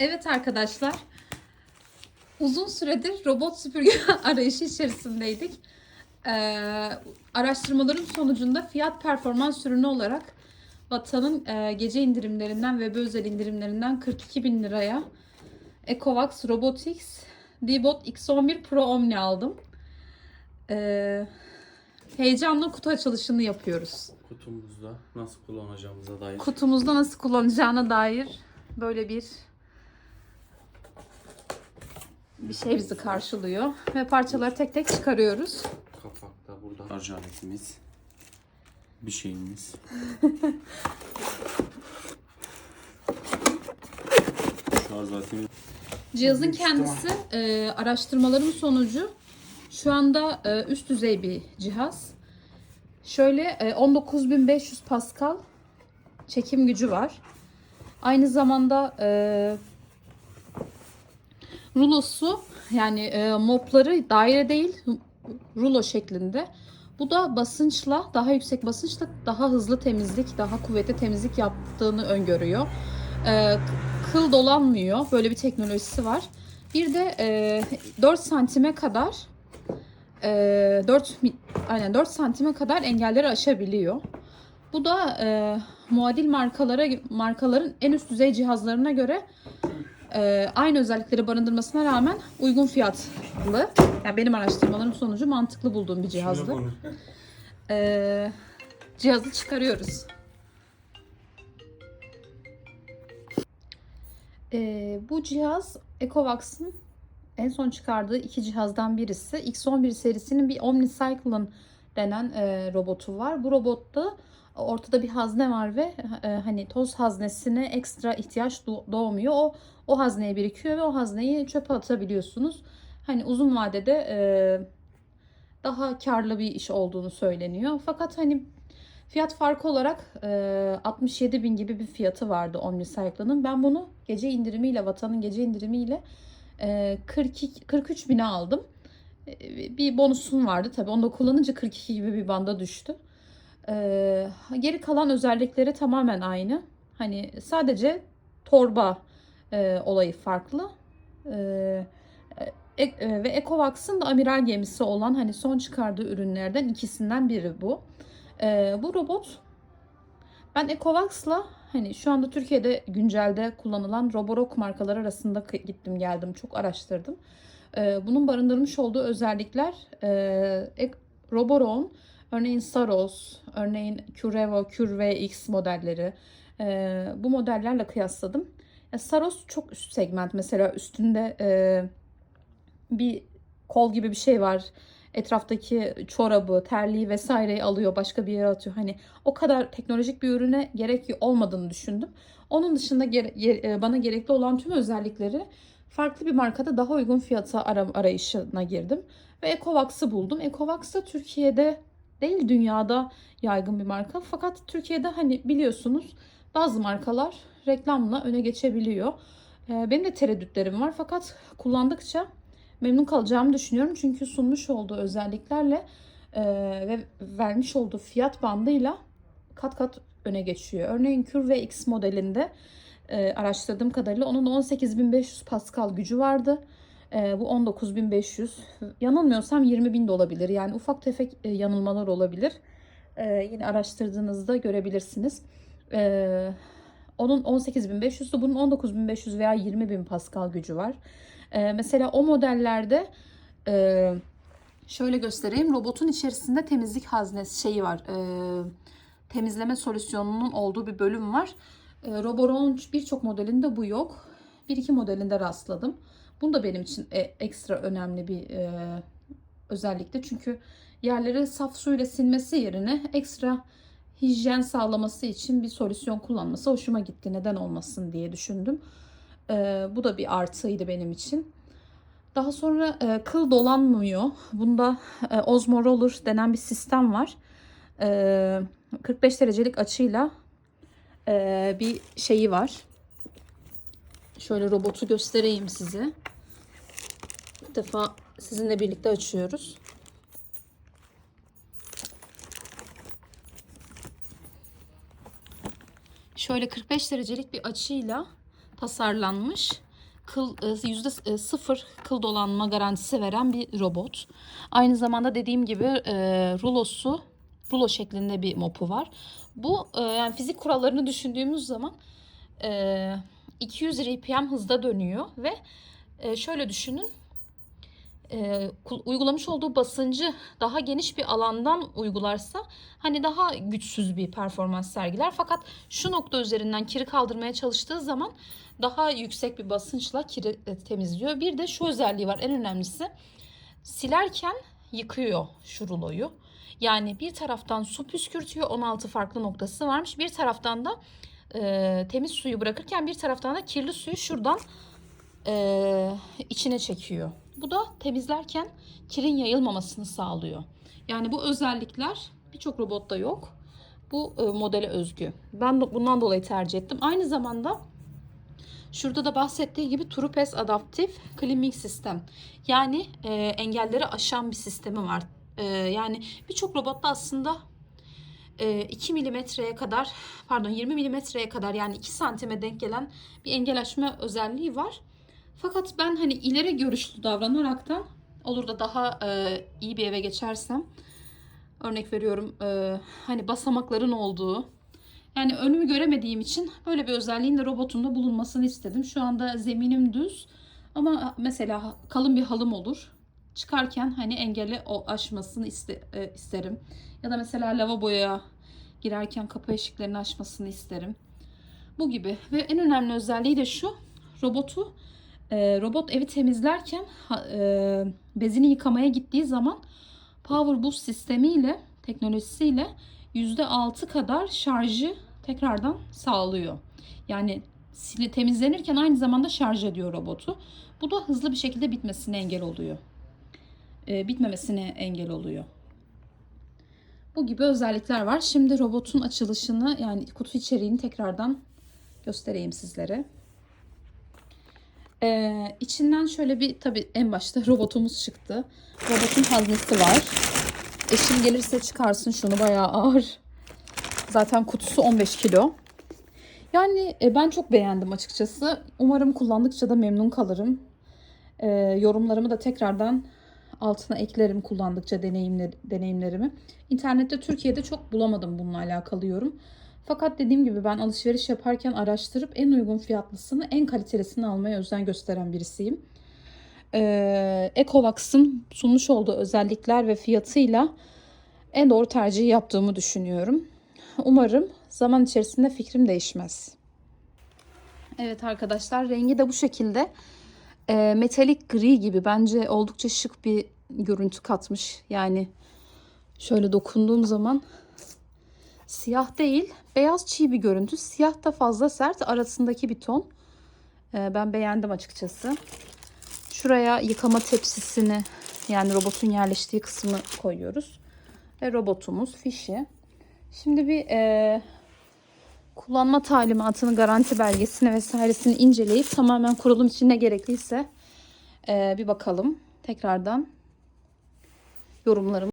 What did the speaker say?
Evet arkadaşlar. Uzun süredir robot süpürge arayışı içerisindeydik. Ee, araştırmaların sonucunda fiyat performans ürünü olarak Vatan'ın e, gece indirimlerinden ve özel indirimlerinden 42 bin liraya Ecovax Robotics D-Bot X11 Pro Omni aldım. Ee, heyecanla kutu açılışını yapıyoruz. Kutumuzda nasıl kullanacağımıza dair. kutumuzda nasıl kullanacağına dair böyle bir bir şey bizi karşılıyor ve parçaları tek tek çıkarıyoruz. Kapakta burada şarj aletimiz. Bir şeyimiz. şarj aletimiz. Cihazın kendisi e, araştırmaların sonucu şu anda e, üst düzey bir cihaz. Şöyle e, 19500 Pascal çekim gücü var. Aynı zamanda e, rulosu yani e, mopları daire değil rulo şeklinde. Bu da basınçla daha yüksek basınçla daha hızlı temizlik, daha kuvvetli temizlik yaptığını öngörüyor. E, kıl dolanmıyor. Böyle bir teknolojisi var. Bir de e, 4 santime kadar e, 4 mi- aynen 4 santime kadar engelleri aşabiliyor. Bu da e, muadil markalara markaların en üst düzey cihazlarına göre e, aynı özellikleri barındırmasına rağmen uygun fiyatlı. Yani benim araştırmalarım sonucu mantıklı bulduğum bir cihazdı. E, cihazı çıkarıyoruz. E, bu cihaz Ecovax'ın en son çıkardığı iki cihazdan birisi. X11 serisinin bir OmniCycle'ın denen e, robotu var. Bu robotta ortada bir hazne var ve e, hani toz haznesine ekstra ihtiyaç do- doğmuyor. O o hazneye birikiyor ve o hazneyi çöpe atabiliyorsunuz. Hani uzun vadede e, daha karlı bir iş olduğunu söyleniyor. Fakat hani fiyat farkı olarak e, 67 bin gibi bir fiyatı vardı OmniCycle'ın. Ben bunu gece indirimiyle, Vatan'ın gece indirimiyle e, 42, 43 bine aldım. E, Bir bonusum vardı tabii. Onu da kullanınca 42 gibi bir banda düştü. E, geri kalan özellikleri tamamen aynı. Hani sadece torba e, olayı farklı. E, e, e, ve Ecovax'ın da amiral gemisi olan hani son çıkardığı ürünlerden ikisinden biri bu. E, bu robot ben Ecovax'la hani şu anda Türkiye'de güncelde kullanılan Roborock markalar arasında gittim geldim çok araştırdım. E, bunun barındırmış olduğu özellikler e, Roborock'un örneğin Saros, örneğin Curevo, Curve X modelleri e, bu modellerle kıyasladım. Ya Saros çok üst segment mesela üstünde e, bir kol gibi bir şey var. Etraftaki çorabı, terliği vesaireyi alıyor başka bir yere atıyor. Hani o kadar teknolojik bir ürüne gerek olmadığını düşündüm. Onun dışında gere- e, bana gerekli olan tüm özellikleri farklı bir markada daha uygun fiyata ara- arayışına girdim. Ve Ecovax'ı buldum. Ecovax da Türkiye'de değil dünyada yaygın bir marka. Fakat Türkiye'de hani biliyorsunuz bazı markalar reklamla öne geçebiliyor. Ee, Benim de tereddütlerim var fakat kullandıkça memnun kalacağımı düşünüyorum. Çünkü sunmuş olduğu özelliklerle e, ve vermiş olduğu fiyat bandıyla kat kat öne geçiyor. Örneğin Curve X modelinde e, araştırdığım kadarıyla onun 18.500 Pascal gücü vardı. E, bu 19.500. Yanılmıyorsam 20.000 de olabilir. Yani ufak tefek e, yanılmalar olabilir. E, yine araştırdığınızda görebilirsiniz. E, onun 18.500'ü bunun 19.500 veya 20.000 Pascal gücü var. E, mesela o modellerde e, şöyle göstereyim. Robotun içerisinde temizlik haznesi şeyi var. E, temizleme solüsyonunun olduğu bir bölüm var. E, Roborock'un birçok modelinde bu yok. Bir iki modelinde rastladım. Bu da benim için e, ekstra önemli bir e, özellikti. Çünkü yerleri saf suyla silmesi yerine ekstra hijyen sağlaması için bir solüsyon kullanması hoşuma gitti. Neden olmasın diye düşündüm. E, bu da bir artıydı benim için. Daha sonra e, kıl dolanmıyor. Bunda e, Osmo Roller denen bir sistem var. E, 45 derecelik açıyla e, bir şeyi var. Şöyle robotu göstereyim size. Bir defa sizinle birlikte açıyoruz. Şöyle 45 derecelik bir açıyla tasarlanmış. kıl e, yüzde e, sıfır kıl dolanma garantisi veren bir robot. Aynı zamanda dediğim gibi e, rulosu rulo şeklinde bir mopu var. Bu e, yani fizik kurallarını düşündüğümüz zaman e, 200 RPM hızda dönüyor ve e, şöyle düşünün e, uygulamış olduğu basıncı daha geniş bir alandan uygularsa hani daha güçsüz bir performans sergiler. Fakat şu nokta üzerinden kiri kaldırmaya çalıştığı zaman daha yüksek bir basınçla kiri e, temizliyor. Bir de şu özelliği var en önemlisi silerken yıkıyor şu ruloyu. Yani bir taraftan su püskürtüyor 16 farklı noktası varmış. Bir taraftan da e, temiz suyu bırakırken bir taraftan da kirli suyu şuradan e, içine çekiyor. Bu da temizlerken kirin yayılmamasını sağlıyor. Yani bu özellikler birçok robotta yok. Bu e, modele özgü. Ben bundan dolayı tercih ettim. Aynı zamanda şurada da bahsettiği gibi TruePass Adaptive Cleaning System. Yani e, engelleri aşan bir sistemi var. E, yani birçok robotta aslında e, 2 milimetreye kadar pardon 20 milimetreye kadar yani 2 santime denk gelen bir engel aşma özelliği var. Fakat ben hani ileri görüşlü davranaraktan olur da daha e, iyi bir eve geçersem örnek veriyorum e, hani basamakların olduğu yani önümü göremediğim için böyle bir özelliğin de robotumda bulunmasını istedim. Şu anda zeminim düz ama mesela kalın bir halım olur. Çıkarken hani engeli o aşmasını iste, e, isterim. Ya da mesela lavaboya girerken kapı eşiklerini açmasını isterim. Bu gibi ve en önemli özelliği de şu robotu e, robot evi temizlerken e, bezini yıkamaya gittiği zaman Power Boost sistemiyle teknolojisiyle %6 kadar şarjı tekrardan sağlıyor. Yani temizlenirken aynı zamanda şarj ediyor robotu. Bu da hızlı bir şekilde bitmesine engel oluyor. E, bitmemesine engel oluyor. Bu gibi özellikler var. Şimdi robotun açılışını yani kutu içeriğini tekrardan göstereyim sizlere. Ee, içinden şöyle bir tabii en başta robotumuz çıktı. Robotun haznesi var. Eşim gelirse çıkarsın şunu bayağı ağır. Zaten kutusu 15 kilo. Yani e, ben çok beğendim açıkçası. Umarım kullandıkça da memnun kalırım. Ee, yorumlarımı da tekrardan altına eklerim kullandıkça deneyimler, deneyimlerimi. İnternette Türkiye'de çok bulamadım bununla alakalı yorum. Fakat dediğim gibi ben alışveriş yaparken araştırıp en uygun fiyatlısını, en kalitelisini almaya özen gösteren birisiyim. Ee, Ecovax'ın sunmuş olduğu özellikler ve fiyatıyla en doğru tercihi yaptığımı düşünüyorum. Umarım zaman içerisinde fikrim değişmez. Evet arkadaşlar rengi de bu şekilde. Ee, metalik gri gibi bence oldukça şık bir görüntü katmış. Yani şöyle dokunduğum zaman Siyah değil, beyaz çiğ bir görüntü. Siyah da fazla sert, arasındaki bir ton. Ee, ben beğendim açıkçası. Şuraya yıkama tepsisini, yani robotun yerleştiği kısmı koyuyoruz. Ve robotumuz, fişi. Şimdi bir e, kullanma talimatını, garanti belgesini vesairesini inceleyip tamamen kurulum için ne gerekliyse e, bir bakalım. Tekrardan yorumlarım.